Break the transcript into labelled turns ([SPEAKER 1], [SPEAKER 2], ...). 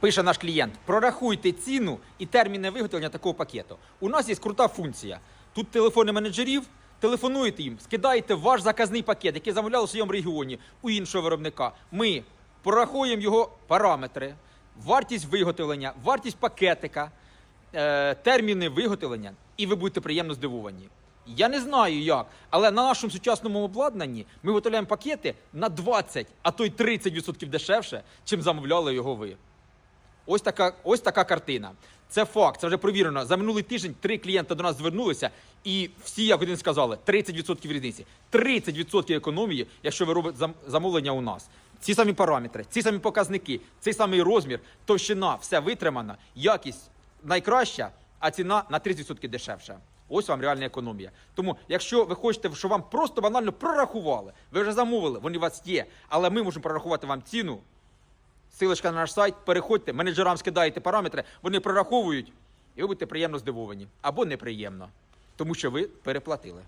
[SPEAKER 1] Пише наш клієнт: прорахуйте ціну і терміни виготовлення такого пакету. У нас є крута функція. Тут телефони менеджерів. Телефонуєте їм, скидаєте ваш заказний пакет, який замовляли в своєму регіоні у іншого виробника. Ми прорахуємо його параметри, вартість виготовлення, вартість пакетика, е, терміни виготовлення, і ви будете приємно здивовані. Я не знаю як, але на нашому сучасному обладнанні ми виготовляємо пакети на 20, а то й 30% дешевше, чим замовляли його ви. Ось така, ось така картина. Це факт, це вже провірено. За минулий тиждень три клієнти до нас звернулися, і всі, як один сказали, 30% різниці. 30% економії, якщо ви робите замовлення у нас. Ці самі параметри, ці самі показники, цей самий розмір, товщина, все витримано, якість найкраща, а ціна на 30% дешевша. Ось вам реальна економія. Тому, якщо ви хочете, щоб вам просто банально прорахували, ви вже замовили, вони у вас є, але ми можемо прорахувати вам ціну. Силочка на наш сайт, переходьте, менеджерам скидаєте параметри, вони прораховують, і ви будете приємно здивовані або неприємно, тому що ви переплатили.